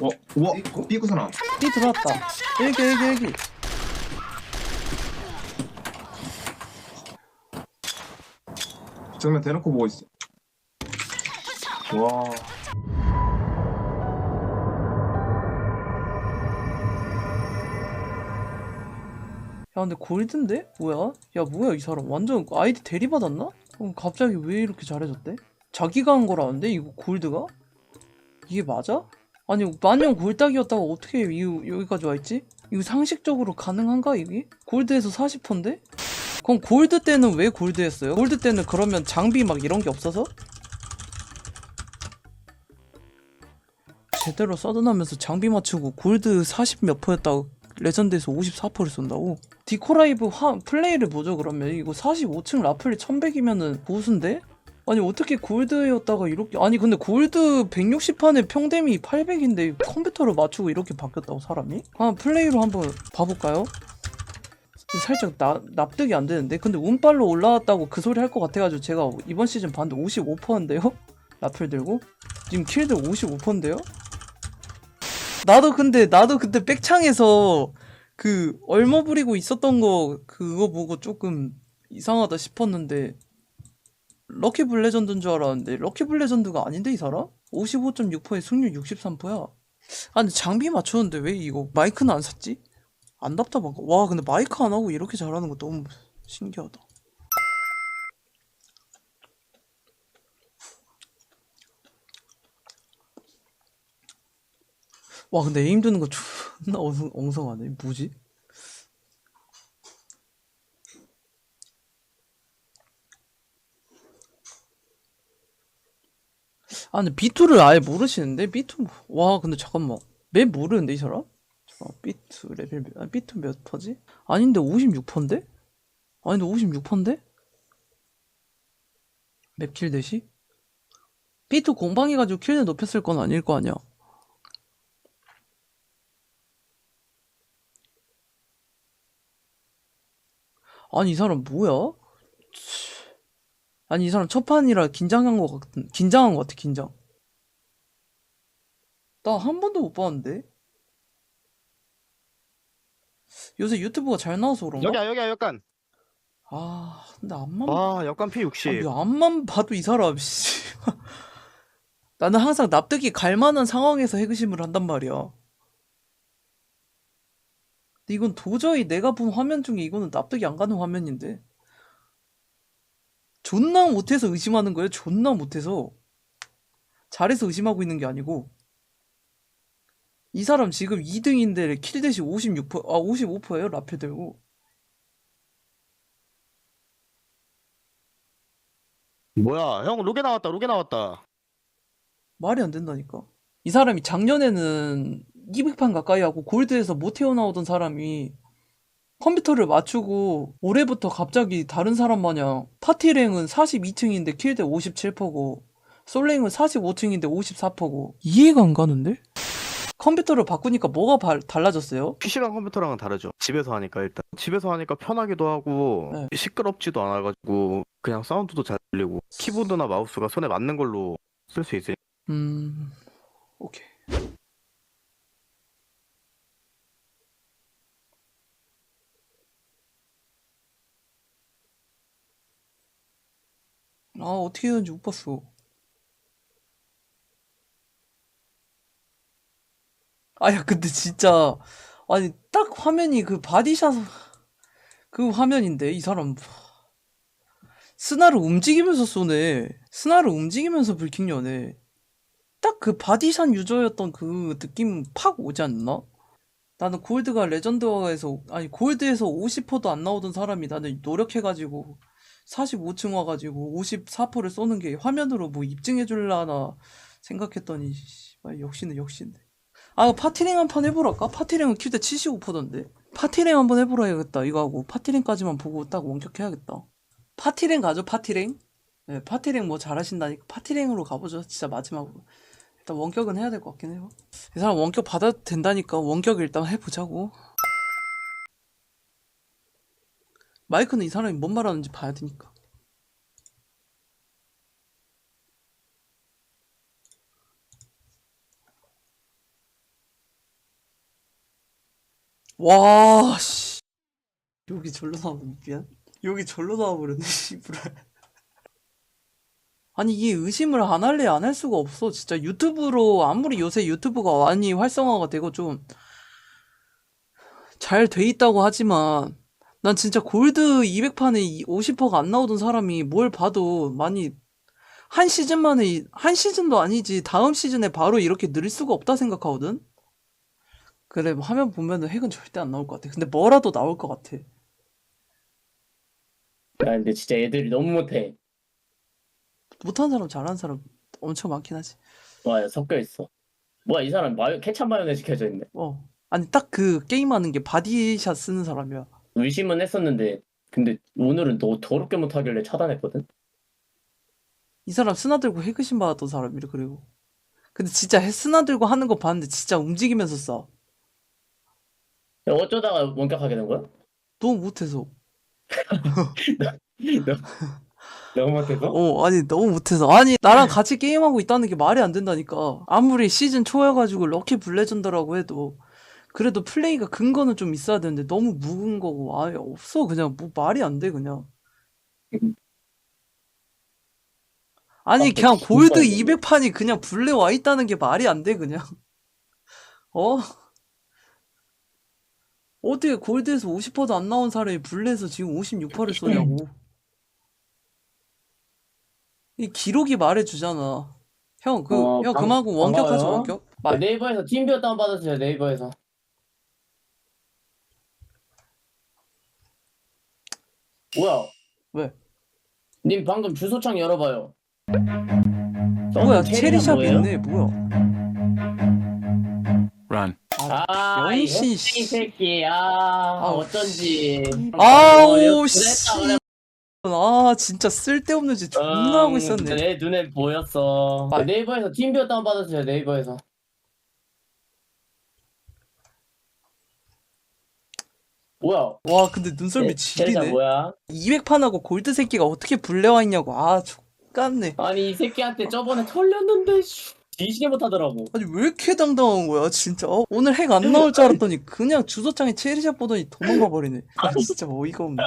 어, 우와, 삐꾸? 삐꾸 사람. 삐 들어왔다. 일기 일기 일기. 정면 대놓고 보고 있어. 와, 야 근데 골드인데? 뭐야? 야 뭐야 이 사람 완전 아이디 대리받았나? 어, 갑자기 왜 이렇게 잘해졌대? 자기가 한 거라는데 이거 골드가? 이게 맞아? 아니 만년 골딱이었다가 어떻게 이, 여기까지 와있지? 이거 상식적으로 가능한가 이게? 골드에서 40%인데? 그럼 골드 때는 왜 골드 했어요? 골드 때는 그러면 장비 막 이런 게 없어서? 제대로 써둔하면서 장비 맞추고 골드 40 몇 퍼였다고 레전드에서 54%를 쏜다고? 디코라이브 화, 플레이를 보죠 그러면 이거 45층 라플이 1100이면은 보수인데? 아니 어떻게 골드였다가 이렇게 아니 근데 골드 160판에 평댐이 800인데 컴퓨터로 맞추고 이렇게 바뀌었다고 사람이? 아 플레이로 한번 봐볼까요? 살짝 나, 납득이 안 되는데 근데 운빨로 올라왔다고 그 소리 할 것 같아가지고 제가 이번 시즌 봤는데 55%인데요? 라플 들고? 지금 킬들 55%인데요? 나도 근데 나도 그때 백창에서 그 얼머 부리고 있었던 거 그거 보고 조금 이상하다 싶었는데 럭키 블레전드인 줄 알았는데 럭키 블레전드가 아닌데 이 사람? 55.6%에 승률 63%야. 아 근데 장비 맞추는데 왜 이거 마이크는 안 샀지? 안 답답한가? 와 근데 마이크 안 하고 이렇게 잘하는 거 너무 신기하다. 와 근데 에임 드는 거 존나 엉성, 엉성하네 뭐지? 아 근데 B2를 아예 모르시는데 B2 와 근데 잠깐만 맵 모르는데 이 사람? 잠깐 B2 레벨 몇, 아, B2 몇 퍼지? 아닌데 56%인데? 아닌데 56%인데? 맵킬 대시? B2 공방해가지고 킬을 높였을 건 아닐 거 아니야 아니 이 사람 뭐야? 아니 이 사람 첫 판이라 긴장한 거 같은 긴장한 거 같아 긴장. 나 한 번도 못 봤는데. 요새 유튜브가 잘 나와서 그런가? 여기야 여기야 역간 아 근데 앞만 아, P60 왜 앞만 봐도 이 사람 씨. 나는 항상 납득이 갈 만한 상황에서 해그심을 한단 말이야. 근데 이건 도저히 내가 본 화면 중에 이거는 납득이 안 가는 화면인데. 존나 못해서 의심하는 거예요. 존나 못해서. 잘해서 의심하고 있는 게 아니고. 이 사람 지금 2등인데 킬 대시 56%, 아 55%예요. 라페 들고. 뭐야 형 로게 나왔다 로게 나왔다 말이 안 된다니까. 이 사람이 작년에는 200판 가까이 하고 골드에서 못 태어나오던 사람이 컴퓨터를 맞추고 올해부터 갑자기 다른 사람 마냥 파티랭은 42층인데 킬대 57%고 솔랭은 45층인데 54%고 이해가 안 가는데? 컴퓨터를 바꾸니까 뭐가 발- 달라졌어요? PC랑 컴퓨터랑은 다르죠 집에서 하니까 일단 집에서 하니까 편하기도 하고 네. 시끄럽지도 않아가지고 그냥 사운드도 잘 들리고 키보드나 마우스가 손에 맞는 걸로 쓸 수 있어요 음... 아, 어떻게 되는지 못 봤어. 아야, 근데 진짜, 아니, 딱 화면이 그 바디샷, 그 화면인데, 이 사람. 스나를 움직이면서 쏘네. 스나를 움직이면서 불킹 여네. 딱그 바디샷 유저였던 그 느낌 팍 오지 않나? 나는 골드가 레전드에서 아니 골드에서 50%도 안 나오던 사람이 나는 노력해가지고 45층 와가지고 54%를 쏘는 게 화면으로 뭐 입증해 줄라나 생각했더니 역시네 역시네 아 파티랭 한판 해보랄까? 파티랭은 킬대 75%던데. 파티랭 한번 해보라 해야겠다 이거 하고. 파티랭까지만 보고 딱 원격해야겠다. 파티랭 가죠 파티랭 네 파티랭 뭐 잘하신다니까. 파티랭으로 가보죠 진짜 마지막으로. 일단 원격은 해야 될 것 같긴 해요. 이 사람 원격 받아도 된다니까. 원격 일단 해보자고. 마이크는 이 사람이 뭔 말하는지 봐야 되니까. 와, 씨. 여기 절로 나오네, 미안. 여기 절로 나와버렸네, 씨부랄. 아니, 이게 의심을 안 할래, 안 할 수가 없어. 진짜 유튜브로, 아무리 요새 유튜브가 많이 활성화가 되고 좀, 잘 돼 있다고 하지만, 난 진짜 골드 200판에 50%가 안 나오던 사람이 뭘 봐도 많이, 한 시즌 만에, 이- 한 시즌도 아니지, 다음 시즌에 바로 이렇게 늘 수가 없다 생각하거든? 그래, 뭐 화면 보면은 핵은 절대 안 나올 것 같아. 근데 뭐라도 나올 것 같아. 나 근데 진짜 애들이 너무 못해. 못하는 사람, 잘하는 사람 엄청 많긴 하지. 와, 섞여 있어. 뭐야, 이 사람 마요, 케찹 마요네즈 켜져 있네. 어. 아니, 딱 그 게임하는 게 바디샷 쓰는 사람이야. 의심은 했었는데, 근데 오늘은 너 더럽게 못하길래 차단했거든? 이 사람 스나 들고 핵 의심 받았던 사람이래, 그리고. 근데 진짜 해- 스나 들고 하는 거 봤는데 진짜 움직이면서 써. 야, 어쩌다가 원격하게 된 거야? 너무 못해서. 너무 못해서? 어, 아니, 너무 못해서. 아니, 나랑 같이 게임하고 있다는 게 말이 안 된다니까. 아무리 시즌 초여가지고 럭키 블레전드라고 해도, 그래도 플레이가 근거는 좀 있어야 되는데, 너무 묵은 거고, 아예 없어. 그냥, 뭐, 말이 안 돼, 그냥. 아니, 아, 그냥 진짜 골드 이거. 200판이 그냥 블레 와 있다는 게 말이 안 돼, 그냥. 어? 어떻게 골드에서 50%도 안 나온 사람이 블레에서 지금 56%를 쏘냐고. 이 기록이 말해주잖아. 형, 그, 어, 형, 방- 그만하고 원격하자, 반가워요. 원격. 마, 야, 네이버에서 팀비어 다운받았어요, 네이버에서. 뭐야? 왜? 님 방금 주소창 열어봐요. 뭐야, 체리는 체리샵 뭐예요? 있네, 뭐야. run. 아, 이 영신 이 씨. 새끼, 아, 아우, 어쩐지. 아우, 어, 씨. 아, 진짜 쓸데없는 짓 존나 하고 있었네. 내 눈에 보였어. 아. 네이버에서 팀비어 다운받았어요, 네이버에서. 뭐야? 와, 근데 눈썰미 체리샵 지리네. 뭐야? 200판하고 골드 새끼가 어떻게 불려와 있냐고. 아, 족같네. 아니 이 새끼한테 저번에 털렸는데 씨, 뒤지게 못하더라고. 아니, 왜 이렇게 당당한 거야, 진짜. 어? 오늘 핵 안 나올 줄 알았더니 그냥 주소창에 체리샵 보더니 도망가 버리네. 아, 진짜 어이가 없네.